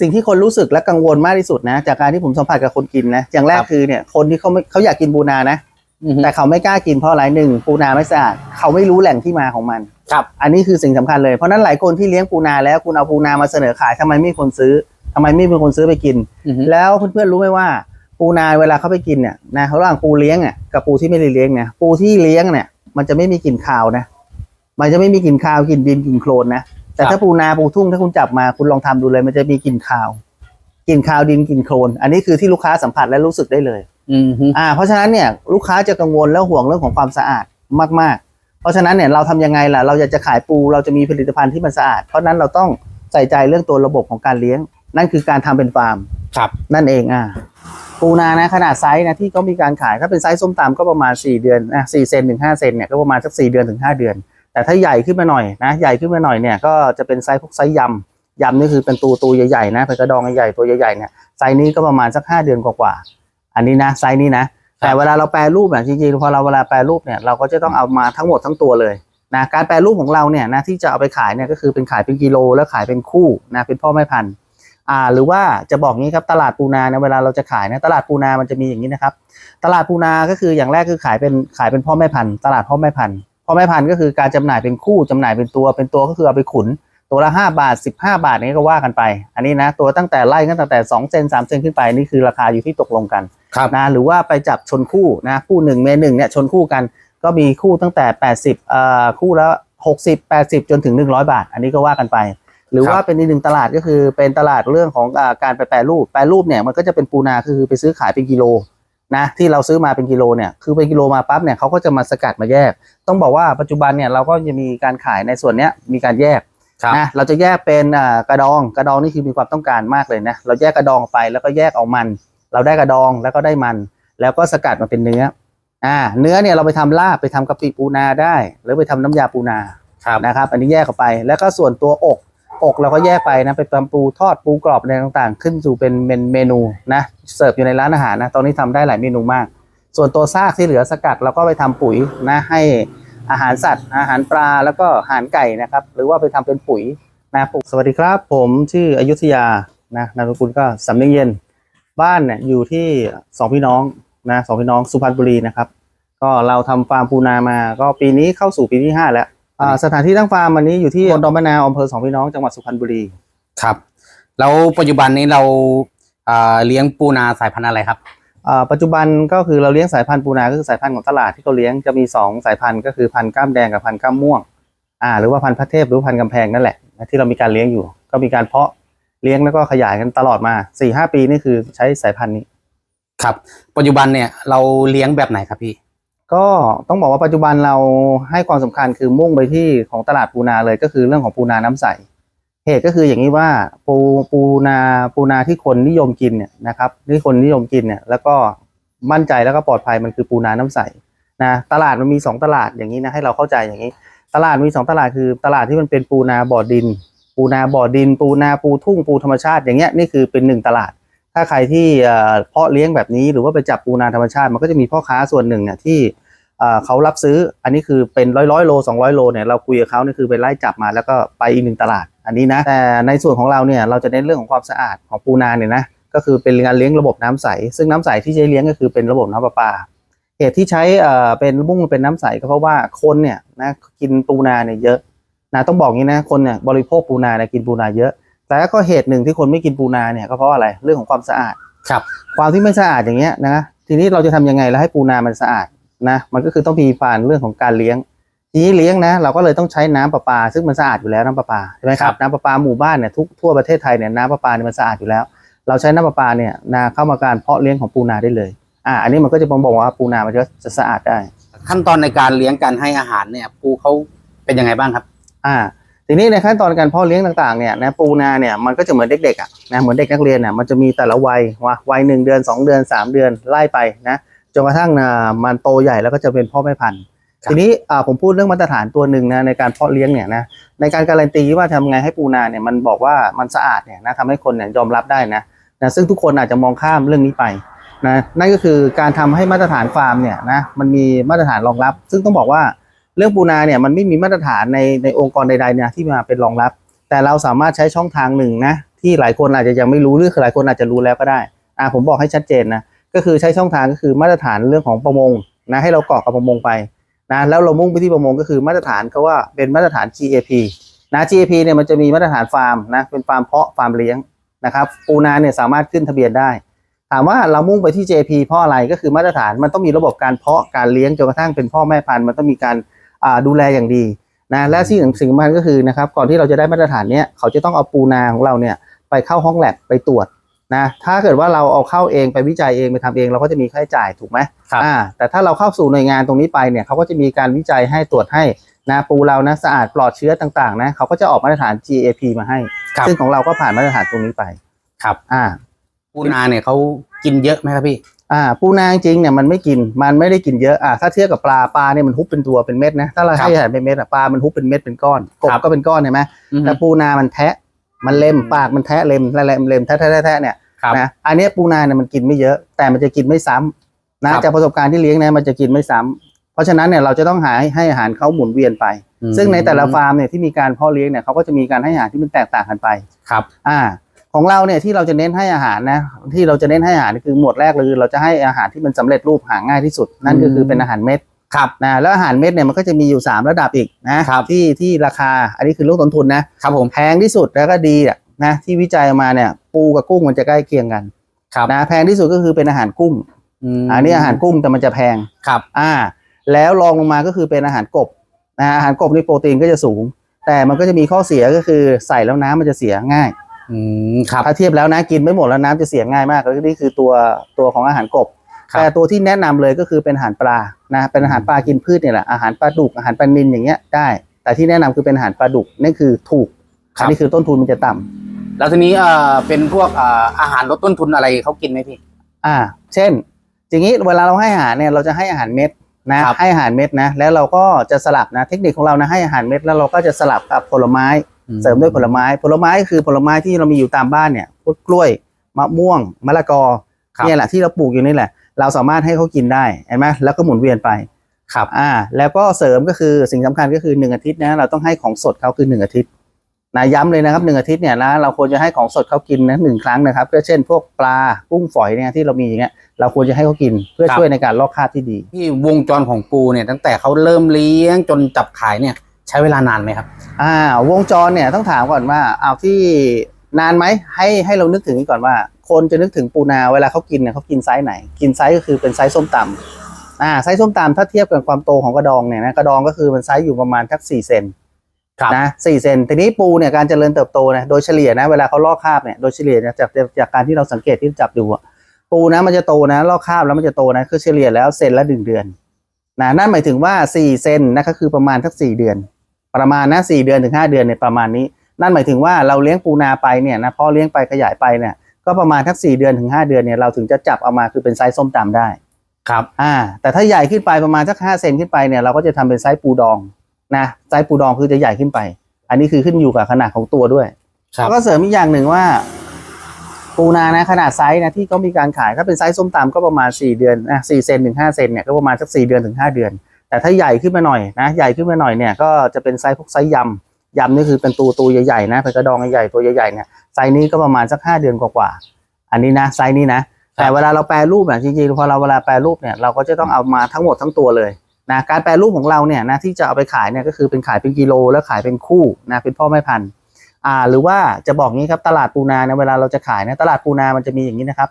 สิ่งที่คนรู้สึกและกังวลมากที่สุดนะ จากการที่ผมสัมผัสกับคนกินนะอย่างแรกครับคือเนี่ยคนที่เขาไม่เขาอยากกินปูนานะอือฮึแต่เขาไม่กล้ากินเพราะอะไรหนึ่งปูนาไม่สะอาดเขาไม่รู้แหล่งที่มาของมันครับ อันนี้คือสิ่งสำคัญเลยเพราะฉะนั้นหลายคนที่เลี้ยงปูนาแล้วคุณเอาปูนามาเสนอขายทำไมไม่มีคนซื้อทำไมไม่มีคนซื้อไปกินอือฮึแล้วเพื่อนๆรู้ไหมว่าปูนาเวลาเขาไปกินเนี่ยนะระหว่างปูเลี้ยงเนี่ยกับปูที่ไม่ได้เลี้ยงเนี่ยปูที่เลี้ยงเนี่ยมันจะไม่มีกลิ่นคาวนะ มันจะไม่มีกลิ่นคาวกลิ่นดินกลิ่นโคลนนะ แต่ถ้าปูนาปูทุ่งถ้าคุณจับมาคุณลองทำดูเลย มันจะมีกลิ่นคาวกลิ่นคาวดินกลิ่นโคลนอันนี้คือที่ลูกค้าสัมผัสและรู้สึกได้เลยอือฮึอ่า เพราะฉะนั้นเนี่ยลูกค้าจะกังวลแล้วห่วงเรื่องของความสะอาดมาก ๆ เพราะฉะนั้นเนี่ยเราทำยังไงล่ะ เราอยากจะขายปูเราจะมีผลิตภัณฑ์ที่มันสะอาด เพราะฉะนั้นเราต้องใส่ใจเรื่องตัวระบบของการเลี้ยง นั่นคือการทำเป็นฟาร์มครับนั่นเองอ่าปูนานะขนาดไซส์นะที่เขามีการขายถ้าเป็นไซส์ส้มตำก็ประมาณ 4 เดือนนะสี่เซนถึงห้าเซนเนี่ยก็ประมาณสักสี่เดือนถึงห้าเดือน แต่ถ้าใหญ่ขึ้นมาหน่อยนะใหญ่ขึ้นมาหน่อยเนี่ยก็จะเป็นไซส์พวกไซส์ยำยำนี่คือเป็นตัวตัวใหญ่ๆนะเป็นกระดองใหญ่ๆตัวใหญ่ๆเนี่ยไซส์นี้ก็ประมาณสักห้าเดือนกว่าๆอันนี้นะไซส์นี้นะ แต่เวลาเราแปรรูปเนี่ยจริงๆพอเราเวลาแปรรูปเนี่ยเราก็จะต้องเอามาทั้งหมดทั้งตัวเลยนะการแปรรูปของเราเนี่ยนะที่จะเอาไปขายเนี่ยก็คือเป็นขายเป็นกิโลแล้วขายเป็นคู่นะเป็นพ่อแม่พันธุ์อ่าหรือว่าจะบอกงี้ครับตลาดปูนาเนี่ยเวลาเราจะขายนะตลาดปูนามันจะมีอย่างนี้นะครับ ตลาดปูนาก็คืออย่างแรกคือขายเป็นขายเป็นพ่อแม่พันธุ์ตลาดพ่อแม่พันธุ์ พ่อแม่พันธุ์ก็คือการจำหน่ายเป็นคู่จำหน่ายเป็นตัวเป็นตัวก็คือเอาไปขุน ตัวละ 5 บาท 15 บาทนี้ก็ว่ากันไป อันนี้นะตัวตั้งแต่ไล่กันตั้งแต่2เซน3เซนขึ้นไปนี่คือราคาอยู่ที่ตกลงกันครับนะหรือว่าไปจับชนคู่นะคู่หนึ่งเมหนึ่งเนี่ยชนคู่กัน ก็มีคู่ตั้งแต่ 80เอ่อคู่ละ60 80 จนถึง 100 บาท อันนี้ก็ว่ากันไป หรือครับว่าเป็นอีกหนึ่งตลาดก็คือเป็นตลาดเรื่องของอาการไปแปรรูปแปรรูปเนี่ยมันก็จะเป็นปูนาคือไปซื้อขายเป็นกิโล นะที่เราซื้อมาเป็นกิโลเนี่ยคือเป็นกิโลมาปั๊บเนี่ยเขาก็จะมาสกัดมาแยก ต้องบอกว่าปัจจุบันเนี่ยเราก็จะมีการขายในส่วนเนี้ยมีการแยกครับนะเราจะแยกเป็นอ่ากระดองกระดองนี่คือมีความต้องการมากเลยนะเราแยกกระดองออกไปแล้วก็แยกเอามัน เราได้กระดองแล้วก็ได้มัน แล้วก็สกัดมาเป็นเนื้ออ่าเนื้อเนี่ยเราไปทำลาบไปทำกะปิปูนาได้ หรือไปทำน้ำยาปูนาครับนะครับ อันนี้แยกออกไปแล้วก็ส่วนตัวอก อกเราก็แยกไปนะไปทำปูทอดปูกรอบอะไรต่างๆ ขึ้นสู่เป็นเมนูนะเสิร์ฟอยู่ในร้านอาหารนะตอนนี้ทำได้หลายเมนูมาก ส่วนตัวซากที่เหลือสกัดเราก็ไปทำปุ๋ยนะให้อาหารสัตว์ อาหารปลาแล้วก็อาหารไก่นะครับ หรือว่าไปทำเป็นปุ๋ยนะปลูกสวัสดีครับ ผมชื่ออยุธยานะนามสกุลก็สำเนียงเย็น บ้านเนี่ยอยู่ที่สองพี่น้องนะสองพี่น้องสุพรรณบุรีนะครับ ก็เราทำฟาร์มปูนามา ก็ปีนี้เข้าสู่ปีที่ห้าแล้ว สถานที่ตั้งฟาร์มวันนี้อยู่ที่ตำบลดอนมะนาวอำเภอสองพี่น้องจังหวัดสุพรรณบุรีครับ แล้วปัจจุบันนี้เราอ่าเลี้ยงปูนาสายพันธุ์อะไรครับอ่าปัจจุบันก็คือเราเลี้ยงสายพันธุ์ปูนาก็คือสายพันธุ์ของตลาดที่เขาเลี้ยงจะมีสองสายพันธุ์ก็คือพันธุ์กล้ามแดงกับพันธุ์กล้ามม่วงอ่าหรือว่าพันธุ์พระเทพหรือพันธุ์กำแพงนั่นแหละที่เรามีการเลี้ยงอยู่ ก็มีการเพาะเลี้ยงแล้วก็ขยายกันตลอดมาสี่ห้าปีนี่คือใช้สายพันธุ์นี้ ครับ ปัจจุบันเนี่ยเราเลี้ยงแบบไหนครับพี่ ก็ต้องบอกว่าปัจจุบันเราให้ความสำคัญคือมุ่งไปที่ของตลาดปูนาเลยก็คือเรื่องของปูนาน้ำใสเหตุก็คืออย่างนี้ว่าปูปูนาปูนาที่คนนิยมกินเนี่ยนะครับที่คนนิยมกินเนี่ยแล้วก็มั่นใจแล้วก็ปลอดภัยมันคือปูนาน้ำใสนะตลาดมันมีสองตลาดอย่างนี้นะให้เราเข้าใจอย่างนี้ ตลาดมีสองตลาดคือตลาดที่มันเป็นปูนาบ่อดิน ปูนาบ่อดิน ปูนาปูทุ่งปูธรรมชาติอย่างเงี้ยนี่คือเป็นหนึ่งตลาด ถ้าใครที่เอ่อเพาะเลี้ยงแบบนี้หรือว่าไปจับปูนาธรรมชาติ มันก็จะมีพ่อค้าส่วนหนึ่งเนี่ยที่เขารับซื้ออันนี้คือเป็นร้อยร้อยโลสองร้อยโลเนี่ยเราคุยกับเขาเนี่ยคือไปไล่จับมาแล้วก็ไปอีกหนึ่งตลาดอันนี้นะแต่ในส่วนของเราเนี่ยเราจะเน้นเรื่องของความสะอาดของปูนาเนี่ยนะก็คือเป็นการเลี้ยงระบบน้ำใส ซึ่งน้ำใสที่ใช้เลี้ยงก็คือเป็นระบบน้ำประปาเหตุที่ใช้เป็นมุ่งเป็นน้ำใสก็เพราะว่าคนเนี่ยนะกินปูนาเนี่ยเยอะนะต้องบอกงี้นะคนเนี่ยบริโภคปูนาเนี่ยกินปูนาเยอะ แต่ก็เหตุหนึ่งที่คนไม่กินปูนาเนี่ยก็เพราะอะไรเรื่องของความสะอาด ครับ ความที่ไม่สะอาดอย่างเงี้ยนะ ทีนี้เราจะทำยังไงแล้วให้ปูนามันสะอาดนะ มันก็คือต้องมีผ่านเรื่องของการเลี้ยง ทีนี้เลี้ยงนะ เราก็เลยต้องใช้น้ำประปา ซึ่งมันสะอาดอยู่แล้วน้ำประปาใช่ไหมคครัรับบน้ำประปาหมู่บ้านเนี่ยทุกทั่วประเทศไทยเนี่ยน้ำประปาเนี่ยมันสะอาดอยู่แล้ว เราใช้น้ำประปาเนี่ยนาเข้ามาการเพาะเลี้ยงของปูนาได้เลย อ่า อันนี้มันก็จะบ่งบอกว่าปูนามันจะจะสะอาดได้ ขั้นตอนในการเลี้ยงการให้อาหารเนี่ยปูเขาเป็นยังไงบ้างครับ อ่า ทีนี้ในขั้นตอนการเพาะเลี้ยงต่างๆเนี่ยนะปูนาเนี่ยมันก็จะเหมือนเด็กๆอะนะเหมือนเด็กนักเรียนเนี่ยมันจะมีแต่ละวัยว่าวัยหนึ่งเดือนสองเดือนสามเดือนไล่ไปนะจนกระทั่งอ่ามันโตใหญ่แล้วก็จะเป็นพ่อแม่พันธุ์ครับทีนี้อ่าผมพูดเรื่องมาตรฐานตัวหนึ่งนะในการเพาะเลี้ยงเนี่ยนะในการการันตีว่าทำไงให้ปูนาเนี่ยมันบอกว่ามันสะอาดเนี่ยนะทำให้คนเนี่ยยอมรับได้นะนะซึ่งทุกคนอาจจะมองข้ามเรื่องนี้ไปนะนั่นก็คือการทำให้มาตรฐานฟาร์มเนี่ยนะมันมีมาตรฐานรองรับ ซึ่งต้องบอกว่า เรื่องปูนาเนี่ยมันไม่มีมาตรฐานในในองค์กรใดๆเนี่ยที่มาเป็นรองรับ แต่เราสามารถใช้ช่องทางหนึ่งนะที่หลายคนอาจจะยังไม่รู้หรือหลายคนอาจจะรู้แล้วก็ได้อ่าผมบอกให้ชัดเจนนะก็คือใช้ช่องทางก็คือมาตรฐานเรื่องของประมงนะให้เราเกาะกับประมงไปนะแล้วเรามุ่งไปที่ประมงก็คือมาตรฐานเขาว่าเป็นมาตรฐาน GAP นะ GAP เนี่ยมันจะมีมาตรฐานฟาร์มนะเป็นฟาร์มเพาะฟาร์มเลี้ยงนะครับปูนาเนี่ยสามารถขึ้นทะเบียนได้ ถามว่าเรามุ่งไปที่ JP เพราะอะไรก็คือมาตรฐานมันต้องมีระบบการเพาะการเลี้ยงจนกระทั่งเป็นพ่อแม่พันธุ์มันต้องมีการ ดูแลอย่างดีนะและที่สิ่งสำคัญก็คือนะครับก่อนที่เราจะได้มาตรฐานเนี้ยเขาจะต้องเอาปูนาของเราเนี่ยไปเข้าห้องแลบไปตรวจนะถ้าเกิดว่าเราเอาเข้าเองไปวิจัยเองไปทำเองเราก็จะมีค่าใช้จ่ายถูกไหมครับอ่าแต่ถ้าเราเข้าสู่หน่วยงานตรงนี้ไปเนี่ยเขาก็จะมีการวิจัยให้ตรวจให้นะปูเรานะสะอาดปลอดเชื้อต่างๆนะเขาก็จะออกมาตรฐาน GAP มาให้ครับซึ่งของเราก็ผ่านมาตรฐานตรงนี้ไปครับอ่าปูนาเนี่ยเขากินเยอะไหมครับพี่ อ่าปูนาจริงๆเนี่ยมันไม่กินมันไม่ได้กินเยอะอ่าถ้าเทียบกับปลาปลาเนี่ยมันฮุบเป็นตัวเป็นเม็ดนะถ้าเราครับให้อาหารเป็นเม็ดอะปลามันฮุบเป็นเม็ดเป็นก้อนกบครับก็เป็นก้อนเห็นไหมอือฮึแต่ปูนามันแทะมันเล็มอืมปากมันแทะเล็มแล็มเล็มแทะแทะแทะแทะเนี่ยครับนะอันเนี้ยปูนาเนี่ยมันกินไม่เยอะ แต่มันจะกินไม่ซ้ำนะครับจากประสบการณ์ที่เลี้ยงเนี่ยมันจะกินไม่ซ้ำเพราะฉะนั้นเนี่ยเราจะต้องหาให้อาหารเขาหมุนเวียนไปอืมซึ่งในแต่ละฟาร์มเนี่ยที่มีการเพาะเลี้ยงเนี่ยเขาก็จะมีการให้อาหารที่มันแตกต่างกันไปครับ อ่า ของเราเนี่ยที่เราจะเน้นให้อาหารนะที่เราจะเน้นให้อาหารนี่คือหมวดแรกเลยคือเราจะให้อาหารที่มันสำเร็จรูปหาง่ายที่สุด นั่นก็คือเป็นอาหารเม็ดครับนะแล้วอาหารเม็ดเนี่ยมันก็จะมีอยู่ 3 ระดับอีกนะครับที่ที่ราคาอันนี้คือเรื่องต้นทุนนะครับผมแพงที่สุดแล้วก็ดีอะนะที่วิจัยออกมาเนี่ยปูกับกุ้งมันจะใกล้เคียงกันครับนะแพงที่สุดก็คือเป็นอาหารกุ้งมอันนี้อาหารกุ้งแต่มันจะแพงครับอ่าแล้วรองลงมาก็คือเป็นอาหารกบนะอาหารกบนี่โปรตีนก็จะสูง แต่มันก็จะมีข้อเสียก็คือใส่แล้วน้ำมันจะเสียง่าย อืมครับ ถ้าเทียบแล้วนะกินไม่หมดแล้วน้ำจะเสียง่ายมากแล้วนี่คือตัวตัวของอาหารกบ ครับ แต่ตัวที่แนะนำเลยก็คือเป็นอาหารปลานะเป็นอาหารปลากินพืชเนี่ยแหละอาหารปลาดุกอาหารปลานิลอย่างเงี้ยได้ แต่ที่แนะนำคือเป็นอาหารปลาดุกนั่นคือถูกครับอันนี้คือต้นทุนมันจะต่ำแล้วทีนี้เอ่อเป็นพวกเอ่ออาหารลดต้นทุนอะไรเขากินไหมพี่ อ่า เช่นอย่างนี้เวลาเราให้อาหารเนี่ยเราจะให้อาหารเม็ดนะครับ ให้อาหารเม็ดนะแล้วเราก็จะสลับนะเทคนิคของเรานะให้อาหารเม็ดแล้วเราก็จะสลับกับผลไม้ เสริมด้วยผลไม้ ผลไม้คือผลไม้ที่เรามีอยู่ตามบ้านเนี่ยพวกกล้วยมะม่วงมะละกอครับเนี่ยแหละที่เราปลูกอยู่นี่แหละ เราสามารถให้เขากินได้เห็นไหมแล้วก็หมุนเวียนไปครับอ่า แล้วก็เสริมก็คือสิ่งสำคัญก็คือหนึ่งอาทิตย์นะเราต้องให้ของสดเขาคือหนึ่งอาทิตย์นะย้ำเลยนะครับหนึ่งอาทิตย์เนี่ยนะเราควรจะให้ของสดเขากินนะหนึ่งครั้งนะครับก็เช่น พวกปลากุ้งฝอยเนี่ยที่เรามีอย่างเงี้ยเราควรจะให้เขากินเพื่อครับช่วยในการลอกคราบที่ดีที่วงจรของปูเนี่ยตั้งแต่เขาเริ่มเลี้ยงจนจับขายเนี่ย ใช้เวลานานไหมครับ อ่าวงจรเนี่ยต้องถามก่อนว่าเอาที่นานไหมให้ให้เรานึกถึงก่อนว่า คนจะนึกถึงปูนาเวลาเขากินเนี่ยเขากินไซส์ไหน กินไซส์ก็คือเป็นไซส์ส้มตำอ่าไซส์ส้มตำถ้าเทียบกับความโตของกระดองเนี่ยนะกระดองก็คือมันไซส์อยู่ประมาณทักสี่เซนครับนะสี่เซนทีนี้ปูเนี่ยการเจริญเติบโตนะโดยเฉลี่ยนะเวลาเขาลอกคราบเนี่ยโดยเฉลี่ยนะจากจากจากการที่เราสังเกตที่จับดูอะปูนะมันจะโตนะลอกคราบแล้วมันจะโตนะคือเฉลี่ยแล้วเซนละหนึ่งเดือนนะนั่นหมายถึงว่าสี่เซนนะก็คือประมาณทักสี่เดือน ประมาณนะสี่เดือนถึงห้าเดือนเนี่ยประมาณนี้ นั่นหมายถึงว่าเราเลี้ยงปูนาไปเนี่ยนะพอเลี้ยงไปขยายไปเนี่ยก็ประมาณทักสี่เดือนถึงห้าเดือนเนี่ยเราถึงจะจับเอามาคือเป็นไซส์ส้มตำได้ครับอ่าแต่ถ้าใหญ่ขึ้นไปประมาณสักห้าเซนขึ้นไปเนี่ยเราก็จะทำเป็นไซส์ปูดองนะไซส์ปูดองคือจะใหญ่ขึ้นไป อันนี้คือขึ้นอยู่กับขนาดของตัวด้วยครับแล้วก็เสริมอีกอย่างหนึ่งว่า ปูนานะขนาดไซส์นะที่เขามีการขายถ้าเป็นไซส์ส้มตำก็ประมาณสี่เดือนนะสี่เซนถึงห้าเซนเนี่ยก็ประมาณสักสี่เดือนถึงห้าเดือน แต่ถ้าใหญ่ขึ้นมาหน่อยนะใหญ่ขึ้นมาหน่อยเนี่ยก็จะเป็นไซส์พวกไซส์ยำยำนี่คือเป็นตัวตัวใหญ่ๆนะเป็นกระดองใหญ่ๆตัวใหญ่ๆเนี่ยไซส์นี้ก็ประมาณสักห้าเดือนกว่าๆอันนี้นะไซส์นี้นะแต่เวลาเราแปรรูปเนี่ยจริงๆพอเราเวลาแปรรูปเนี่ยเราก็จะต้องเอามาทั้งหมดทั้งตัวเลยนะการแปรรูปของเราเนี่ยนะที่จะเอาไปขายเนี่ยก็คือเป็นขายเป็นกิโลแล้วขายเป็นคู่นะเป็นพ่อแม่พันธุ์อ่าหรือว่าจะบอกงี้ครับตลาดปูนาเนี่ยเวลาเราจะขายนะตลาดปูนามันจะมีอย่างนี้นะครับ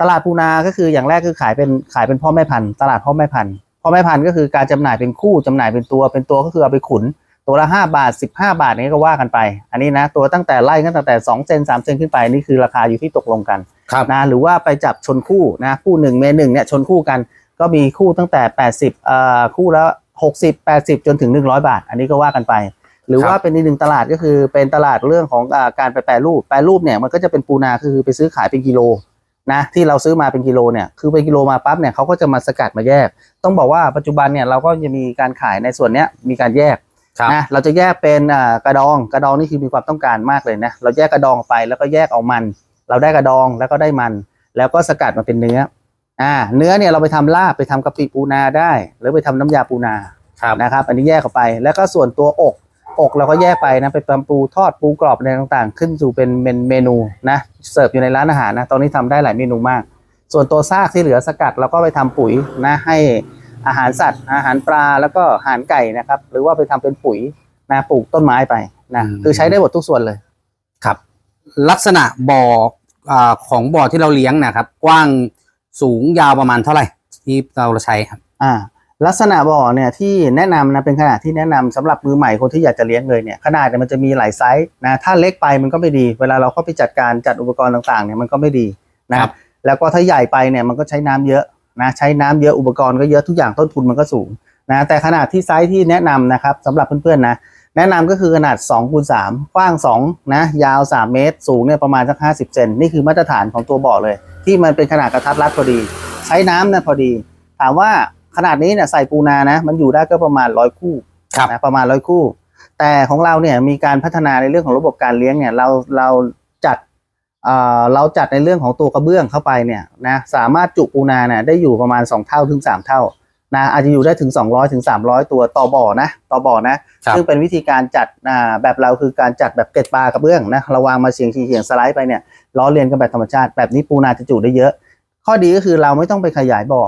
ตลาดปูนาก็คืออย่างแรกคือขายเป็นขายเป็นพ่อแม่พันธุ์ตลาดพ่อแม่พันธุ์พ่ อแม่พันธุ์ก็คือการจำหน่ายเป็นคู่จำหน่ายเป็นตัว เป็นตัวก็คือเอาไปขุน ตัวละ 5 บาท 15 บาทนี้ก็ว่ากันไป อันนี้นะ ตัวตั้งแต่ไล่ตั้งแต่2เซน3เซนขึ้นไปนี่คือราคาอยู่ที่ตกลงกันครับนะหรือว่าไปจับชนคู่นะคู่หนึ่งเมหนึ่งเนี่ยชนคู่กันก็มีคู่ตั้งแต่ 80เอ่อคู่ละ60 80 จนถึง 100 บาท อันนี้ก็ว่ากันไป หรือว่าเป็นอีกหนึ่งตลาดก็คือเป็นตลาดเรื่องของอาการไปแปรรูปแปรรูปเนี่ยมันก็จะเป็นปูนาคือไปซื้อขายเป็นกิโล นะที่เราซื้อมาเป็นกิโลเนี่ยคือเป็นกิโลมาปั๊บเนี่ยเขาก็จะมาสกัดมาแยก ต้องบอกว่าปัจจุบันเนี่ยเราก็จะมีการขายในส่วนเนี้ยมีการแยกครับนะเราจะแยกเป็นอ่ากระดองกระดองนี่คือมีความต้องการมากเลยนะเราแยกกระดองออกไปแล้วก็แยกเอามัน เราได้กระดองแล้วก็ได้มัน แล้วก็สกัดมาเป็นเนื้ออ่าเนื้อเนี่ยเราไปทำลาบไปทำกะปิปูนาได้ หรือไปทำน้ำยาปูนาครับนะครับ อันนี้แยกออกไปแล้วก็ส่วนตัวอก อกเราก็แยกไปนะไปทำปูทอดปูกรอบอะไรต่างๆ ขึ้นสู่เป็นเป็นเมนูนะเสิร์ฟอยู่ในร้านอาหารนะตอนนี้ทำได้หลายเมนูมาก ส่วนตัวซากที่เหลือสกัดเราก็ไปทำปุ๋ยนะให้อาหารสัตว์ อาหารปลาแล้วก็อาหารไก่นะครับ หรือว่าไปทำเป็นปุ๋ยนะปลูกต้นไม้ไปนะอืมคือใช้ได้หมดทุกส่วนเลยครับ ลักษณะบ่ออ่าของบ่อที่เราเลี้ยงนะครับ กว้างสูงยาวประมาณเท่าไหร่ที่เราใช้ครับ อ่า ลักษณะบ่อเนี่ยที่แนะนำนะเป็นขนาดที่แนะนำสำหรับมือใหม่คนที่อยากจะเลี้ยงเลยเนี่ยขนาดเนี่ยมันจะมีหลายไซส์นะถ้าเล็กไปมันก็ไม่ดี เวลาเราเข้าไปจัดการจัดอุปกรณ์ต่างๆเนี่ยมันก็ไม่ดีนะครับแล้วก็ถ้าใหญ่ไปเนี่ยมันก็ใช้น้ำเยอะนะใช้น้ำเยอะอุปกรณ์ก็เยอะทุกอย่างต้นทุนมันก็สูงนะแต่ขนาดที่ไซส์ที่แนะนำนะครับสำหรับเพื่อนๆนะแนะนำก็คือขนาด2คูณ3กว้าง2นะยาว 3 เมตร สูงเนี่ยประมาณสัก 50 เซนนี่คือมาตรฐานของตัวบ่อเลย ที่มันเป็นขนาดกระทัดรัดพอดี ใช้น้ำเนี่ยพอดี ถามว่า ขนาดนี้เนี่ยใส่ปูนานะ มันอยู่ได้ก็ประมาณร้อยคู่ครับนะประมาณร้อยคู่ แต่ของเราเนี่ยมีการพัฒนาในเรื่องของระบบการเลี้ยงเนี่ยเราเราจัดเอ่อเราจัดในเรื่องของตัวกระเบื้องเข้าไปเนี่ยนะสามารถจุปูนาเนี่ยได้อยู่ประมาณ 2 เท่าถึง 3 เท่านะอาจจะอยู่ได้ถึง 200ถึง300 ตัวต่อบ่อนะต่อบ่อนะครับซึ่งเป็นวิธีการจัดอ่าแบบเราคือการจัดแบบเกล็ดปลากระเบื้องนะเราวางมาเฉียงเฉียงสไลด์ไปเนี่ยล้อเลียนกันแบบธรรมชาติ แบบนี้ปูนาจะจุได้เยอะ ข้อดีก็คือเราไม่ต้องไปขยายบ่อ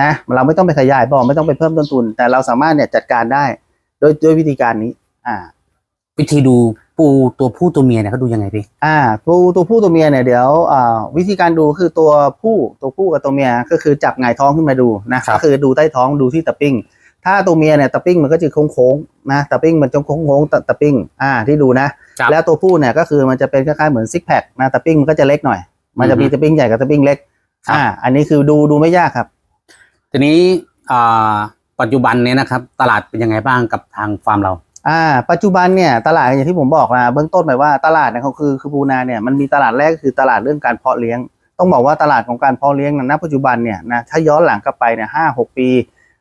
นะเราไม่ต้องไปขยายบ่อไม่ต้องไปเพิ่มต้นทุน แต่เราสามารถเนี่ยจัดการได้โดยด้วยวิธีการนี้ อ่า วิธีดูปูตัวผู้ตัวเมียเนี่ยเขาดูยังไงพี่อ่าตัวตัวผู้ตัวเมียเนี่ยเดี๋ยวอ่าวิธีการดูคือตัวผู้ตัวผู้กับตัวเมียก็คือจับหงายท้องขึ้นมาดูนะครับก็คือดูใต้ท้องดูที่ตะปิ้ง ถ้าตัวเมียเนี่ยตะปิ้งมันก็จะโค้งๆนะตะปิ้งมันจะโค้งๆตะตะปิ้งอ่าที่ดูนะครับแล้วตัวผู้เนี่ยก็คือมันจะเป็นคล้ายๆเหมือนซิกแพคนะตะปิ้งมันก็จะเล็กหน่อย มันจะมีอือฮึตะปิ้งใหญ่กับตะปิ้งเล็กครับอ่าอันนี้คือดูดูไม่ยากครับ ทีนี้อ่าปัจจุบันเนี้นะครับ ตลาดเป็นยังไงบ้างกับทางฟาร์มเราอ่าปัจจุบันเนี่ยตลาดอย่างที่ผมบอกนะเบื้องต้นหมายว่าตลาดเนี่ยเขาคือคือปูนาเนี่ยมันมีตลาดแรกก็คือตลาดเรื่องการเพาะเลี้ยง ต้องบอกว่าตลาดของการเพาะเลี้ยงนะณปัจจุบันเนี่ยนะถ้าย้อนหลังกลับไปเนี่ยห้าหกปี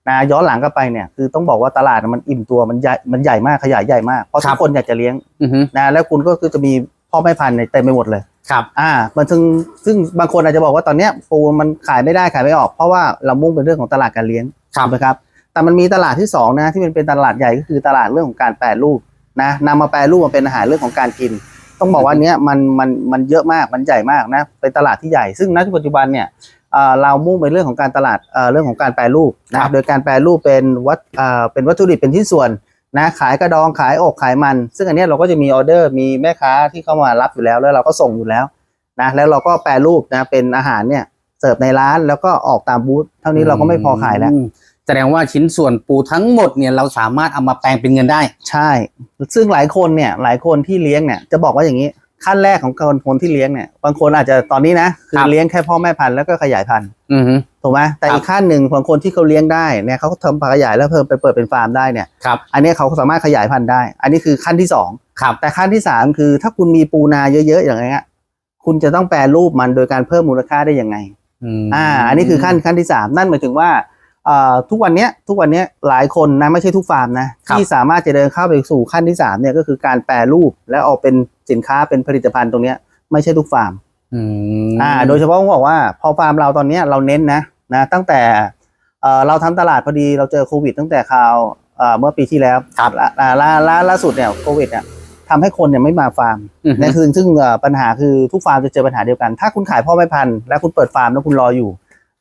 นะย้อนหลังกลับไปเนี่ยคือต้องบอกว่าตลาดมันอิ่มตัวมันใหญ่มันใหญ่มากขยายใหญ่มากเพราะครัทุบกคนอยากจะเลี้ยงอือฮึนะแล้วคุณก็คือจะมีพ่อแม่พันธุ์เนี่ยเต็มไปหมดเลยครับ อ่า มันซึ่งซึ่งบางคนอาจจะบอกว่าตอนเนี้ยปูมันขายไม่ได้ขายไม่ออก เพราะว่าเรามุ่งเป็นเรื่องของตลาดการเลี้ยงครับถูกไหมครับ แต่มันมีตลาดที่สองนะที่มันเป็นตลาดใหญ่ก็คือตลาดเรื่องของการแปรรูปนะนำมาแปรรูปมาเป็นอาหารเรื่องของการกิน ต้องบอกว่าเนี้ยมันมันมันเยอะมากมันใหญ่มากนะเป็นตลาดที่ใหญ่ ซึ่งณปัจจุบันเนี่ยเอ่อเรามุ่งไปเรื่องของการตลาดเอ่อเรื่องของการแปรรูปครันะบโดยการแปรรูปเป็นวัตเอ่อเป็นวัตถุดิบเป็นชิ้นส่วน นะขายกระดองขายอกขายมัน ซึ่งอันเนี้ยเราก็จะมีออเดอร์มีแม่ค้าที่เข้ามารับอยู่แล้ว แล้วเราก็ส่งอยู่แล้วนะแล้วเราก็แปรรูปนะเป็นอาหารเนี่ยเสิร์ฟในร้านแล้วก็ออกตามบูธเท่านี้เราก็ไม่พอขายแล้วมแสดงว่าชิ้นส่วนปูทั้งหมดเนี่ยเราสามารถเอามาแปลงเป็นเงินได้ ใช่ ซึ่งหลายคนเนี่ยหลายคนที่เลี้ยงเนี่ยจะบอกว่าอย่างนี้ ขั้นแรกของคนคนที่เลี้ยงเนี่ยบางคนอาจจะตอนนี้นะคืคอรับเลี้ยงแค่พ่อแม่พันธุ์แล้วก็ขยายพันธุ์อือฮึ ถูกไหมแต่ครับอีกขั้นหนึ่งของคนที่เขาเลี้ยงได้เนี่ยเขาทำขยายแล้วเพิ่มไปเปิดเป็นฟาร์มได้เนี่ยครับ อันนี้เขาสามารถขยายพันธุ์ได้ อันนี้คือขั้นที่สองครับ แต่ขั้นที่สามคือถ้าคุณมีปูนาเยอะๆอย่างเงี้ยคุณจะต้องแปรรูปมันโดยการเพิ่มมูลค่าได้ยังไงมอ่า อันนี้คือขั้นขั้นที่สามนั่นหมายถึงว่าเอ่อ ทุกวันเนี้ยทุกวันเนี้ยหลายคนนะไม่ใช่ทุกฟาร์มนะ ที่สามารถจะเดินเข้าไปสู่ขั้นที่สามเนี่ยก็คือการแปรรูปและออกเป็นสินค้าเป็นผลิตภัณฑ์ตรงเนี้ยไม่ใช่ทุกฟาร์มอืมอ่า โดยเฉพาะผมบอกว่าพอฟาร์มเราตอนเนี้ยเราเน้นนะนะตั้งแต่เอ่อเราทำตลาดพอดีเราเจอโควิด ตั้งแต่คราวเอ่อเมื่อปีที่แล้วครับล่าล่าล่าล่าล่าสุดเนี่ยโควิดเนี่ยทำให้คนเนี่ยไม่มาฟาร์มอือฮึนั่นคือซึ่งเอ่อปัญหาคือทุกฟาร์มจะเจอปัญหาเดียวกัน ถ้าคุณขายพ่อแม่พันธุ์แล้วคุณเปิดฟาร์มแล้วคุณรออยู่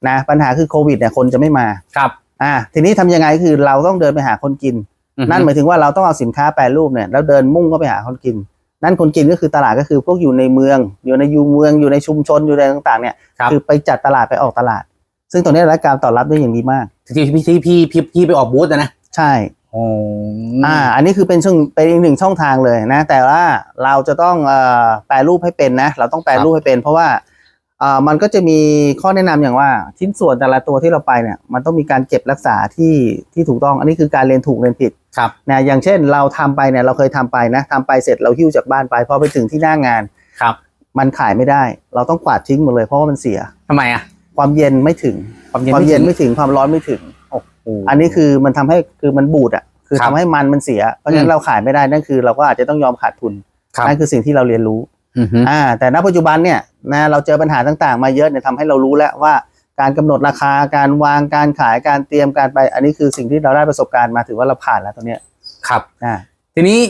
นะปัญหาคือโควิดเนี่ยคนจะไม่มาครับอ่าทีนี้ทำยังไงคือเราต้องเดินไปหาคนกินอือฮึนั่นหมายถึงว่าเราต้องเอาสินค้าแปรรูปเนี่ยแล้วเดินมุ่งเข้าไปหาคนกิน นั่นคนกินก็คือตลาดก็คือพวกอยู่ในเมือง อยู่ในยูเมืองอยู่ในชุมชนอยู่ในต่างๆเนี่ยครับคือไปจัดตลาดไปออกตลาด ซึ่งตรงนี้รายการตอบรับได้อย่างดีมากที่พี่ที่พี่พี่พี่ไปออกบูธอะนะใช่โอ้อ่า อันนี้คือเป็นช่องเป็นอีกหนึ่งช่องทางเลยนะ แต่ว่าเราจะต้องเอ่อแปรรูปให้เป็นนะ เราต้องแปรรูปให้เป็น เพราะว่าเอ่อมันก็จะมีข้อแนะนำอย่างว่าชิ้นส่วนแต่ละตัวที่เราไปเนี่ยมันต้องมีการเก็บรักษาที่ที่ถูกต้อง อันนี้คือการเรียนถูกเรียนผิดครับนะอย่างเช่นเราทำไปเนี่ยเราเคยทำไปนะทำไปเสร็จเราหิ้วจากบ้านไปพอไปถึงที่หน้างานครับ มันขายไม่ได้ เราต้องกวาดทิ้งหมดเลยเพราะว่ามันเสียทำไมอะความเย็นไม่ถึงความเย็นความเย็นไม่ไม่ถึงความร้อนไม่ถึงโอ้โหอันนี้คือมันทำให้คือมันบูดอะคือครัทำบให้มันมันเสีย เพราะฉะนั้อืนมเราขายไม่ได้นั่นคือ เราก็อาจจะต้องยอมขาดทุนครับนั่นคือสิ่งที่เราเรียนรู้อือฮึอ่าแต่ณปัจจุบันเนี่ย นะเราเจอปัญหาต่างๆ มาเยอะเนี่ยทำให้เรารู้แล้วว่าการกำหนดราคาการวางการขายการเตรียมการไป อันนี้คือสิ่งที่เราได้ประสบการณ์มาถือว่าเราผ่านแล้วตรงเนี้ยครับอ่าทีทีนี้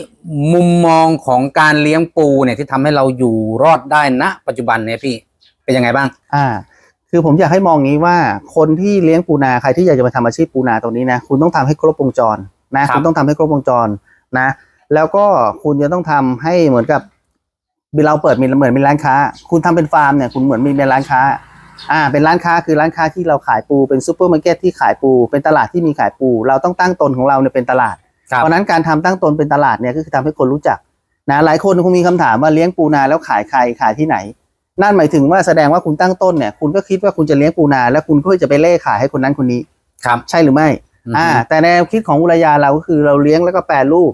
มุมมองของการเลี้ยงปูเนี่ยที่ทำให้เราอยู่รอดได้ณปัจจุบันเนี่ยพี่เป็นยังไงบ้าง อ่า คือผมอยากให้มองงี้ว่าคนที่เลี้ยงปูนาใครที่อยากจะมาทำอาชีพปูนาตรงนี้นะคุณต้องทำให้ครบวงจรนะครับคุณต้องทำให้ครบวงจรนะ แล้วก็คุณจะต้องทำให้เหมือนกับ เราเปิดมีเหมือนมีร้านค้า คุณทำเป็นฟาร์มเนี่ยคุณเหมือนมีเป็นร้านค้า อ่า เป็นร้านค้าคือร้านค้าที่เราขายปูเป็นซูเปอร์มาร์เก็ตที่ขายปู เป็นตลาดที่มีขายปู เราต้องตั้งตนของเราเนี่ยเป็นตลาดครับเพราะฉะนั้นการทำตั้งตนเป็นตลาดเนี่ยก็คือทำให้คนรู้จักนะหลายคนคงมีคำถามว่าเลี้ยงปูนาแล้วขายใครขายที่ไหน นั่นหมายถึงว่าแสดงว่าคุณตั้งต้นเนี่ยคุณก็คิดว่าคุณจะเลี้ยงปูนา แล้วคุณก็จะไปเล่ขายให้คนนั้นคนนี้ครับใช่หรือไม่อือฮึอ่าแต่แนวคิดของอุรยาเราก็คือเราเลี้ยงแล้วก็แปรรูป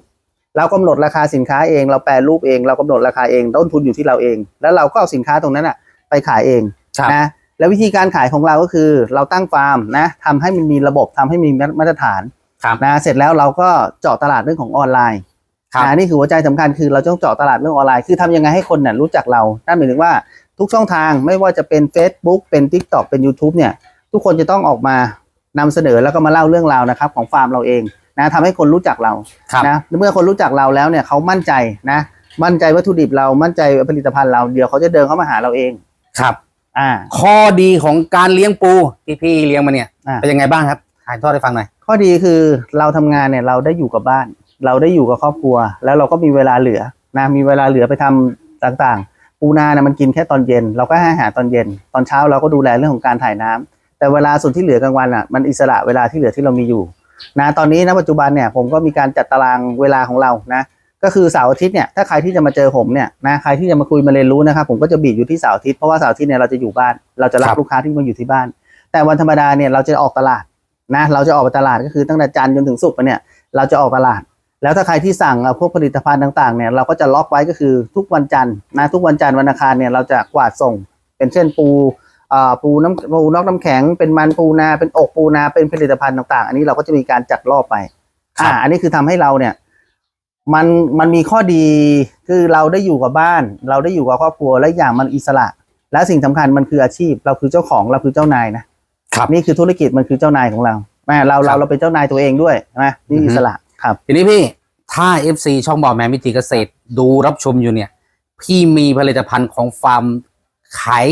เรากำหนดราคาสินค้าเอง เราแปรรูปเอง เรากำหนดราคาเอง ต้นทุนอยู่ที่เราเอง แล้วเราก็เอาสินค้าตรงนั้นอะไปขายเองครับนะ แล้ววิธีการขายของเราก็คือ เราตั้งฟาร์มนะทำให้มันมีระบบทำให้มีมาตรฐานครับนะ เสร็จแล้วเราก็เจาะตลาดเรื่องของออนไลน์ครับนะนี่คือหัวใจสำคัญคือเราต้องเจาะตลาดเรื่องออนไลน์ คือทำยังไงให้คนน่ะรู้จักเรา นั่นหมายถึงว่าทุกช่องทางไม่ว่าจะเป็น Facebook เป็น TikTok เป็น YouTube เนี่ย ทุกคนจะต้องออกมานำเสนอแล้วก็มาเล่าเรื่องราวนะครับของฟาร์มเราเอง นะทำให้คนรู้จักเราครับ นะเมื่อคนรู้จักเราแล้วเนี่ยเขามั่นใจนะ มั่นใจวัตถุดิบเรามั่นใจผลิตภัณฑ์เราเดี๋ยวเขาจะเดินเข้ามาหาเราเอง ครับ อ่า ข้อดีของการเลี้ยงปูที่พี่เลี้ยงมาเนี่ยอ่าเป็นยังไงบ้างครับถ่ายทอดให้ฟังหน่อย ข้อดีคือเราทำงานเนี่ยเราได้อยู่กับบ้าน เราได้อยู่กับครอบครัว แล้วเราก็มีเวลาเหลือนะมีเวลาเหลือไปทำต่างๆ ปูนานะมันกินแค่ตอนเย็น เราก็ให้อาหารตอนเย็น ตอนเช้าเราก็ดูแลเรื่องของการถ่ายน้ำแต่เวลาส่วนที่เหลือกลางวันอะมันอิสระเวลาที่เหลือที่เรามีอยู่ นะตอนนี้นะปัจจุบันเนี่ยผมก็มีการจัดตารางเวลาของเรานะก็คือเสาร์อาทิตย์เนี่ยถ้าใครที่จะมาเจอผมเนี่ยนะใครที่จะมาคุยมาเรียนรู้นะครับผมก็จะบีบอยู่ที่เสาร์อาทิตย์เพราะว่าเสาร์อาทิตย์เนี่ยเราจะอยู่บ้านเราจะรัครับบลูกค้าที่มาอยู่ที่บ้าน แต่วันธรรมดาเนี่ยเราจะออกตลาดนะเราจะออกไปตลาดก็คือตั้งแต่จันทร์จนถึงศุกร์ไปเนี่ยเราจะออกตลาด แล้วถ้าใครที่สั่งเอ่อพวกผลิตภัณฑ์ต่างๆเนี่ยเราก็จะล็อกไว้ก็คือทุกวันจันทร์นะทุกวันจันทร์วันอังคารเนี่ยเราจะกวาดส่งเป็นเช่นปูเอ่อ ปูน้ำปูนอกน้ำแข็งเป็นมันปูนาเป็นอกปูนาเป็นผลิตภัณฑ์ต่าง ๆ อันนี้เราก็จะมีการจัดรอบไปครับอ่าอันนี้คือทำให้เราเนี่ย มันมันมีข้อดีคือเราได้อยู่กับบ้าน เราได้อยู่กับครอบครัวและอย่างมันอิสระ และสิ่งสำคัญมันคืออาชีพ เราคือเจ้าของเราคือเจ้านายนะครับนี่คือธุรกิจมันคือเจ้านายของเราแม่เราครัเราบเราเป็นเจ้านายตัวเองด้วยใช่ไหมนี่อือฮึอิสระครับทีนี้พี่ถ้า FC ช่องบอแมนวิถีเกษตรดูรับชมอยู่เนี่ย พี่มีผลิตภัณฑ์ของฟาร์มขาย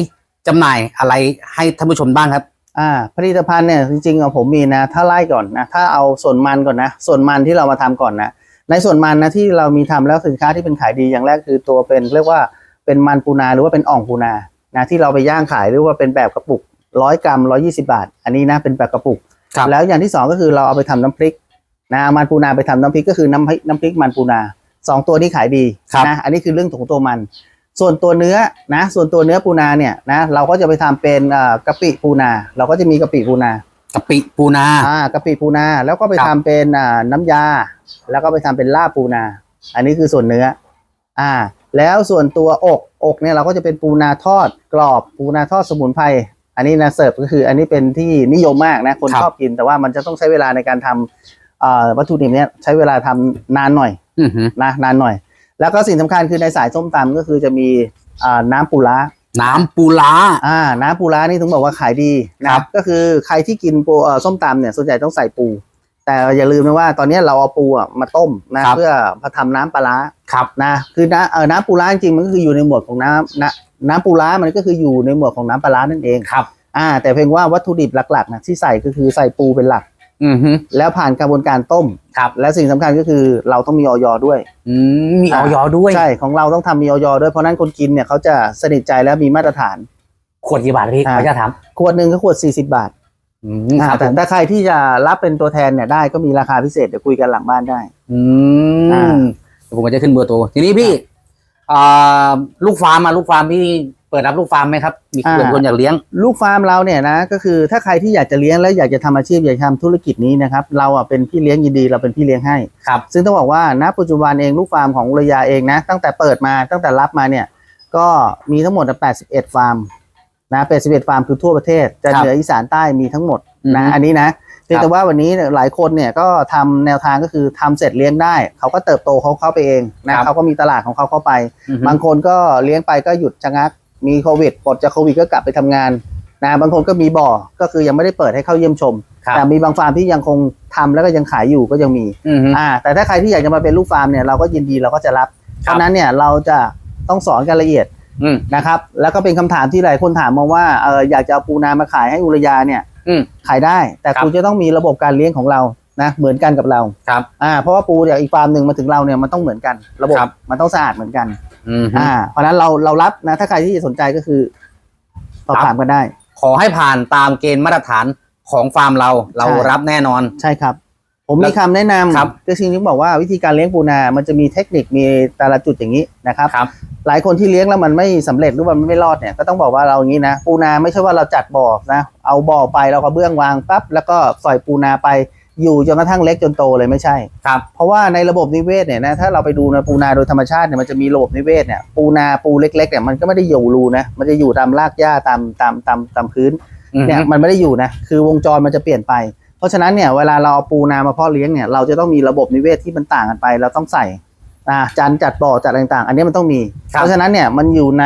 จำหน่ายอะไรให้ท่านผู้ชมบ้างครับ อ่าผลิตภัณฑ์เนี่ยจริงๆอะผมมีนะ ถ้าไล่ก่อนนะถ้าเอาส่วนมันก่อนนะ ส่วนมันที่เรามาทำก่อนนะ ในส่วนมันนะที่เรามีทำแล้วสินค้าที่เป็นขายดีอย่างแรกคือตัวเป็นเรียกว่าเป็นมันปูนาหรือว่าเป็นอ่องปูนานะที่เราไปย่างขายหรือว่าเป็นแบบกระปุกร้อยกรัมร้อยี่สิบาท อันนี้นะเป็นแบบกระปุก ครับ แล้วอย่างที่สองก็คือเราเอาไปทำน้ำพริกนะเอามันปูนาไปทำน้ำพริกก็คือน้ำพริกน้ำพริกมันปูนาสองตัวนี้ขายดีครับ นะอันนี้คือเรื่องของตัวมัน ส่วนตัวเนื้อนะ ส่วนตัวเนื้อปูนาเนี่ยนะเราก็จะไปทำเป็นเอ่อกะปิปูนา เราก็จะมีกะปิปูนากะปิปูนาอ่ากะปิปูนาแล้วก็ไปครับทำเป็นอ่าน้ำยา แล้วก็ไปทำเป็นลาบปูนา อันนี้คือส่วนเนื้อ อ่า แล้วส่วนตัวอกอกเนี่ยเราก็จะเป็นปูนาทอดกรอบปูนาทอดสมุนไพรอันนี้นะเสิร์ฟก็คืออันนี้เป็นที่นิยมมากนะคนครับชอบกินแต่ว่ามันจะต้องใช้เวลาในการทำเอ่อวัตถุดิบเนี้ยใช้เวลาทำนานหน่อยอือหือนะนานหน่อย แล้วก็สิ่งสำคัญคือในสายส้มตำก็คือจะมีอ่าน้ำปูร้าน้ำปูร้า อ่า น้ำปูร้านี่ถึงบอกว่าขายดีนะครับ ก็คือใครที่กินปูเอ่อส้มตำเนี่ยส่วนใหญ่ต้องใส่ปู แต่อย่าลืมนะว่าตอนนี้เราเอาปูอะมาต้มนะครับ เพื่อมาทำน้ำปลาร้า ครับ นะคือน้ำเออน้ำปูร้าจริงๆมันก็คืออยู่ในหมวดของน้ำน้ำน้ำปูร้ามันก็คืออยู่ในหมวดของน้ำปลาร้านั่นเองครับ อ่า แต่เพียงว่าวัตถุดิบหลักๆนะที่ใส่ก็คือใส่ปูเป็นหลัก อือหือแล้วผ่านกระบวนการต้มครับ และสิ่งสำคัญก็คือเราต้องมีออยด้วย อืมมีออยด้วยใช่ของเราต้องทำมีออยด้วยเพราะนั้นคนกินเนี่ยเขาจะสนิทใจและมีมาตรฐาน ขวดกี่บาทพี่ขอ่าออนุญาตถามขวดหนึ่งก็ขวด 40 บาทอืมอ่าครับแต่ถ้าใครที่จะรับเป็นตัวแทนเนี่ยได้ก็มีราคาพิเศษเดี๋ยวคุยกันหลังบ้านได้ อือ่า มเดี๋ยวผมก็จะขึ้นเบอร์โทรทีนี้พี่อ่าลูกฟาร์มมาลูกฟาร์มพี่ เปิดรับลูกฟาร์มไหมครับ มีเพื่อนอ่าคนอยากเลี้ยง ลูกฟาร์มเราเนี่ยนะก็คือถ้าใครที่อยากจะเลี้ยงและอยากจะทำอาชีพอยากจะทำธุรกิจนี้นะครับเราอะเป็นพี่เลี้ยงยินดีเราเป็นพี่เลี้ยงให้ครับซึ่งต้องบอกว่าณปัจจุบันเองลูกฟาร์มของระยาเองนะตั้งแต่เปิดมาตั้งแต่รับมาเนี่ยก็มีทั้งหมด 81 ฟาร์มนะ81ฟาร์มคือทั่วประเทศจะครับเหนืออีสานใต้มีทั้งหมดอือฮึนะอันนี้นะเพียงแต่ว่าวันนี้เนี่ยหลายคนเนี่ยก็ทำแนวทางก็คือทำเสร็จเลี้ยงได้ เขาก็เติบโตเขาเข้าไปเองนะเขาก็มีตลาดของเขาเข้าไปอือหือบางคนก็เลี้ยงไปก็หยุดชะงัก มีโควิดปลดจากโควิดก็กลับไปทำงานนะบางคนก็มีบ่อก็คือยังไม่ได้เปิดให้เข้าเยี่ยมชมครับแต่มีบางฟาร์มที่ยังคงทำแล้วก็ยังขายอยู่ก็ยังมีอืมฮึอ่าแต่ถ้าใครที่อยากจะมาเป็นลูกฟาร์มเนี่ยเราก็ยินดีเราก็จะรับครับเพราะฉะนั้นเนี่ยเราจะต้องสอนกันละเอียดอืมนะครับ แล้วก็เป็นคำถามที่หลายคนถามมาว่าเอออยากจะเอาปูนามาขายให้อุรยาเนี่ยอืมขายได้ แต่ครับคุณจะต้องมีระบบการเลี้ยงของเรานะเหมือนกันกับเราครับอ่าเพราะว่าปูจากอีกฟาร์มหนึ่งมาถึงเราเนี่ยมันต้องเหมือนกัน ระบบครับมันต้องสะอาดเหมือนกัน อืมฮึอ่า เพราะฉะนั้นเราเรารับนะ ถ้าใครที่สนใจก็คือสอบถามกันได้ ขอให้ผ่านตามเกณฑ์มาตรฐานของฟาร์มเรา เราใช่รับแน่นอน ใช่ครับ ผมแล้มีวคำแนะนครับำก็จริงที่บอกว่าวิธีการเลี้ยงปูนา มันจะมีเทคนิคมีแต่ละจุดอย่างนี้นะครับครับหลายคนที่เลี้ยงแล้วมันไม่สำเร็จหรือว่ามันไม่รอดเนี่ยก็ต้องบอกว่าเราอย่างนี้นะปูนาไม่ใช่ว่าเราจัดบ่อนะเอาบ่อไปเราก็เบื้องวางปั๊บแล้วก็ปล่อยปูนาไป อยู่จนกระทั่งเล็กจนโตเลยไม่ใช่ ครับ เพราะว่าในระบบนิเวศเนี่ยนะถ้าเราไปดูนะปูนาโดยธรรมชาติเนี่ยมันจะมีระบบนิเวศเนี่ยปูนาปูเล็กๆเนี่ยมันก็ไม่ได้อยู่รูนะมันจะอยู่ตามรากหญ้าตามตามตามตามพื้นอืมเนี่ยฮึมันไม่ได้อยู่นะคือวงจรมันจะเปลี่ยนไป เพราะฉะนั้นเนี่ยเวลาเราเอาปูนามาเพาะเลี้ยงเนี่ยเราจะต้องมีระบบนิเวศที่มันต่างกันไป เราต้องใส่อ่าจานจัดบ่อจัดอะไรต่างๆ อันนี้มันต้องมีครับเพราะฉะนั้นเนี่ยมันอยู่ใน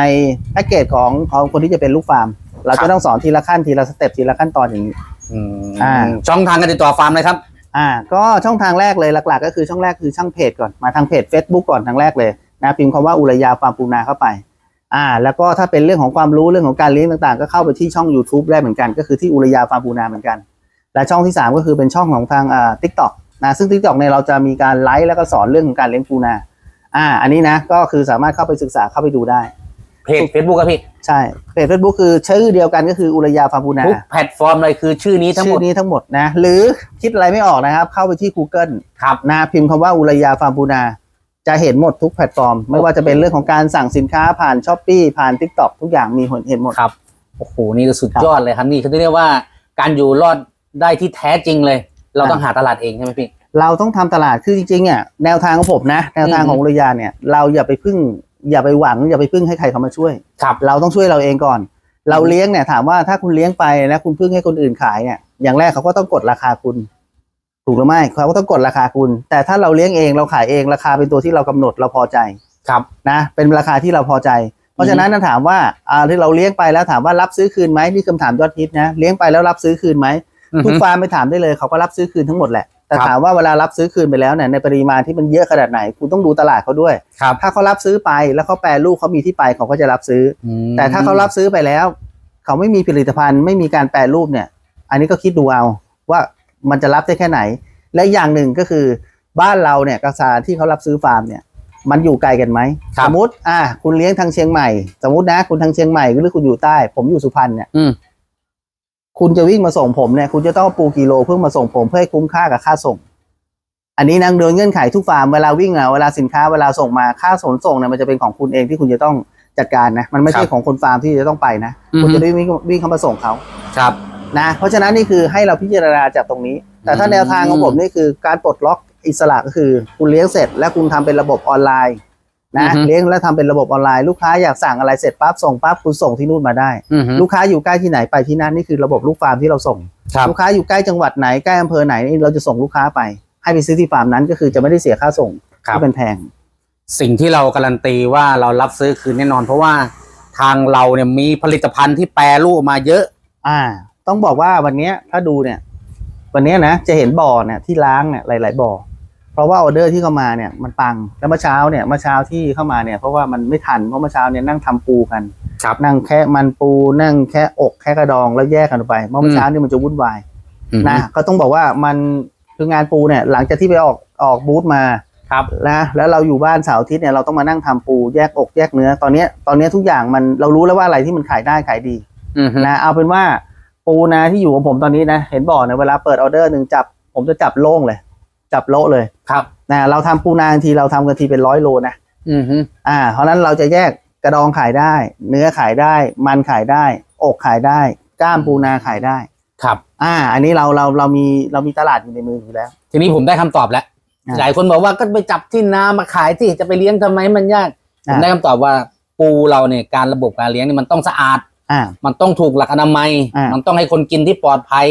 แพ็กเกจของของคนที่จะเป็นลูกฟาร์ม เราครัจะบต้องสอนทีละขั้นทีละสเต็ปทีละขั้นตอนอย่างนี้ อืมอ่า ช่องทางการติดต่อฟาร์มเลยครับ อ่าก็ช่องทางแรกเลยหลักๆ ก็คือช่องแรกคือช่างเพจก่อนมาทางเพจ Facebook ก่อนทางแรกเลยนะพิมพ์คำว่าอุรยาฟาร์มปูนาเข้าไป อ่า แล้วก็ถ้าเป็นเรื่องของความรู้เรื่องของการเลี้ยงต่างๆ ก็เข้าไปที่ช่อง YouTube ได้เหมือนกัน ก็คือที่อุรยาฟาร์มปูนาเหมือนกัน และช่องที่ 3 ก็คือเป็นช่องของทางอ่าทิกตอกนะซึ่ง TikTok เนี่ยเราจะมีการไลฟ์แล้วก็สอนเรื่องของการเลี้ยงปูนาอ่า อันนี้นะก็คือสามารถเข้าไปศึกษาเข้าไปดูได้ เพจเฟซบุ๊กครับพี่ใช่เพจ Facebook คือชื่อเดียวกันก็คืออุรยาฟาร์มปูนาทุกแพลตฟอร์มเลยคือชื่อนี้ทั้งหมชื่ดอนี้ทั้งหมดนะ หรือคิดอะไรไม่ออกนะครับ เข้าไปที่ Google ครับนะพิมพ์คำว่าอุรยาฟาร์มปูนาจะเห็นหมดทุกแพลตฟอร์ม ไม่ว่าจะเป็นเรื่องของการสั่งสินค้าผ่านช้อปปีผ่าน t ิ k t o k ทุกอย่างมีเห็นหมดครับโอ้โหนี่ก็สุดยอดเลยครับนี่เขาเรียกว่าการอยู่รอดได้ที่แท้จริงเลย เราต้องหาตลาดเองใช่ไหมพี่เราต้องทำตลาดคือจริงๆอะแนวทางของผมนะ แนวทางอืมของอุรยาเนี่ยเราอย่าไปพึ่ง อย่าไปหวังอย่าไปพึ่งให้ใครเขามาช่วยครับเราต้องช่วยเราเองก่อน เราเลี้ยงเนี่ยถามว่าถ้าคุณเลี้ยงไปแล้วคุณพึ่งให้คนอื่นขายเนี่ยอย่างแรกเขาก็ต้องกดราคาคุณ ถูกหรือไม่เขาก็ต้องกดราคาคุณ แต่ถ้าเราเลี้ยงเองเราขายเองราคาเป็นตัวที่เรากำหนดเราพอใจครับนะเป็นราคาที่เราพอใจ เพราะฉะนั้นนะถามว่าอ่าที่เราเลี้ยงไปแล้วถามว่ารับซื้อคืนไหมนี่คำถามยอดฮิตนะเลี้ยงไปแล้วรับซื้อคืนไหมอือฮึทุกฟาร์มไปถามได้เลยเขาก็รับซื้อคืนทั้งหมดแหละ แต่ครับถามว่าเวลารับซื้อคืนไปแล้วเนี่ยในปริมาณที่มันเยอะขนาดไหนคุณต้องดูตลาดเขาด้วยครับถ้าเขารับซื้อไปแล้วเขาแปรรูปเขามีที่ไปเขาก็จะรับซื้ออืมแต่ถ้าเขารับซื้อไปแล้ว เขาไม่มีผลิตภัณฑ์ไม่มีการแปรรูปเนี่ย อันนี้ก็คิดดูเอาว่ามันจะรับได้แค่ไหน และอย่างหนึ่งก็คือบ้านเราเนี่ยกระสานที่เขารับซื้อฟาร์มเนี่ย มันอยู่ไกลกันไหมครับสมมติอ่าคุณเลี้ยงทางเชียงใหม่ สมมตินะคุณทางเชียงใหม่หรือคุณอยู่ใต้ ผมอยู่สุพรรณเนี่ยอืม คุณจะวิ่งมาส่งผมเนี่ยคุณจะต้องปูกิโลเพื่อมาส่งผมเพื่อให้คุ้มค่ากับค่าส่ง อันนี้นังโดยเงื่อนไขทุกฟาร์มเวลาวิ่งอะเวลาสินค้าเวลาส่งมาค่าขนส่งเนี่ยมันจะเป็นของคุณเองที่คุณจะต้องจัดการนะมันไม่ใช่ครับของคนฟาร์มที่จะต้องไปนะอือฮึคุณจะได้วิ่งวิ่งเข้ามาส่งเขาครับนะเพราะฉะนั้นนี่คือให้เราพิจารณาจากตรงนี้ แต่ถ้าอืมแนวทางของผมนี่คือการปลดล็อกอิสระก็คือ คุณเลี้ยงเสร็จ แล้วคุณทำเป็นระบบออนไลน์ นะอือฮึเลี้ยงแล้วทำเป็นระบบออนไลน์ลูกค้าอยากสั่งอะไรเสร็จปั๊บส่งปั๊บคุณส่งที่นู่นมาได้อือฮึลูกค้าอยู่ใกล้ที่ไหนไปที่นั่นนี่คือระบบลูกฟาร์มที่เราส่งครับลูกค้าอยู่ใกล้จังหวัดไหนใกล้อำเภอไหนนี่เราจะส่งลูกค้าไป ให้ไปซื้อที่ฟาร์มนั้นก็คือจะไม่ได้เสียค่าส่งครับที่เป็นแพง สิ่งที่เราการันตีว่าเรารับซื้อคืนแน่นอน เพราะว่าทางเราเนี่ยมีผลิตภัณฑ์ที่แปรรูปออกมาเยอะ อ่า ต้องบอกว่าวันเนี้ยถ้าดูเนี่ย วันเนี้ยนะจะเห็นบ่อเนี่ยที่ล้างเนี่ยหลาย ๆ บ่อเพ ราะว่าออเดอร์ที่เข้ามาเนี่ยมันปังแล้วเมื่อเช้าเนี่ยเมื่อเช้าที่เข้ามาเนี่ยเพราะว่ามันไม่ทันเพราะเมื่อเช้าเนี่ยนั่งทำปูกันครับนั่งแค่มันปูนั่งแค่อกแค่กระดองแล้วแยกกันออกไปเพราะเมื่อเช้านี่มันจะวุ่นวายอือฮึนะก็ต้องบอกว่ามันคืองานปูเนี่ยหลังจากที่ไปออกออกบูธมาครับนะแล้วเราอยู่บ้านเสาร์อาทิตย์เนี่ยเราต้องมานั่งทำปูแยกอกแยกเนื้อ ตอนเนี้ยตอนเนี้ยทุกอย่างมันเรารู้แล้วว่าอะไรที่มันขายได้ขายดีอือฮึนะเอาเป็นว่าปูนะที่อยู่กับผมตอนนี้นะเห็นบอกเนี่ยเวลาเปิดออเดอร์หนึ่งจับ ผมจะจับโล่งเลย จับโละเลยครับนะเราทำปูนาบางทีเราทำกันทีเป็นร้อยโลนะอือฮึอ่า เพราะฉะนั้นเราจะแยกกระดองขายได้ เนื้อขายได้ มันขายได้ อกขายได้กล้ามปูนาขายได้ครับ อ่า อันนี้เราเราเรามีเรามีตลาดอยู่ในมืออยู่แล้ว ทีนี้ผมได้คำตอบแล้วอ่าหลายคนบอกว่าก็ไปจับที่นามาขายที่จะไปเลี้ยงทำไมมันยากผมอ่าได้คำตอบว่าปูเราเนี่ยการระบบการเลี้ยงเนี่ยมันต้องสะอาดอ่ามันต้องถูกหลักอนามัยอ่ามัมันต้องให้คนกินที่ปลอดภัย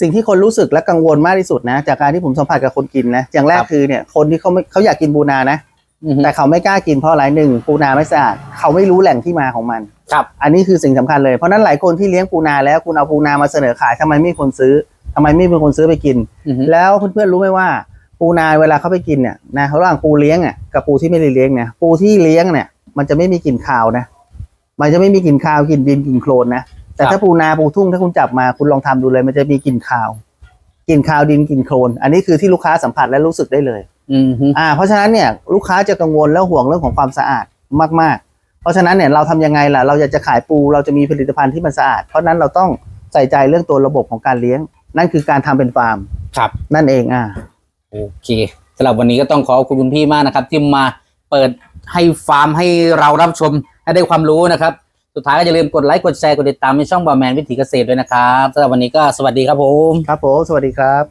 สิ่งที่คนรู้สึกและกังวลมากที่สุดนะ จากการที่ผมสัมผัสกับคนกินนะอย่างแรกครับ คือเนี่ยคนที่เขาไม่เขาอยากกินปูนานะ อือฮึแต่เขาไม่กล้ากินเพราะอะไรหนึ่งปูนาไม่สะอาดเขาไม่รู้แหล่งที่มาของมัน ครับ อันนี้คือสิ่งสำคัญเลยเพราะฉะนั้นหลายคนที่เลี้ยงปูนาแล้วคุณเอาปูนามาเสนอขายทำไมไม่มีคนซื้อทำไมไม่มีคนซื้อไปกิน อือฮึ แล้วเพื่อนๆรู้ไหมว่า ปูนาเวลาเขาไปกินเนี่ยนะระหว่างปูเลี้ยงอะกับปูที่ไม่ได้เลี้ยงเนี่ยปูที่เลี้ยงเนี่ยมันจะไม่มีกลิ่นคาวนะ มันจะไม่มีกลิ่นคาวกลิ่นดินกลิ่นโคลนนะ แต่ถ้าปูนาปูทุ่งถ้าคุณจับมาคุณลองทำดูเลย มันจะมีกลิ่นคาวกลิ่นคาวดินกลิ่นโคลนอันนี้คือที่ลูกค้าสัมผัสและรู้สึกได้เลยอือฮึอ่า เพราะฉะนั้นเนี่ยลูกค้าจะกังวลแล้วห่วงเรื่องของความสะอาดมาก ๆ เพราะฉะนั้นเนี่ยเราทำยังไงล่ะ เราอยากจะขายปูเราจะมีผลิตภัณฑ์ที่มันสะอาด เพราะฉะนั้นเราต้องใส่ใจเรื่องตัวระบบของการเลี้ยง นั่นคือการทำเป็นฟาร์มครับ นั่นเองอ่าโอเคสำหรับวันนี้ก็ต้องขอขอบคุณคุณพี่มากนะครับ ที่มาเปิดให้ฟาร์มให้เรารับชมให้ได้ความรู้นะครับ สุดท้ายก็อย่าลืมกดไลค์กดแชร์กดติดตามในช่องบอแมนวิถีเกษตรด้วยนะครับสำหรับวันนี้ก็สวัสดีครับผม ครับผม สวัสดีครับ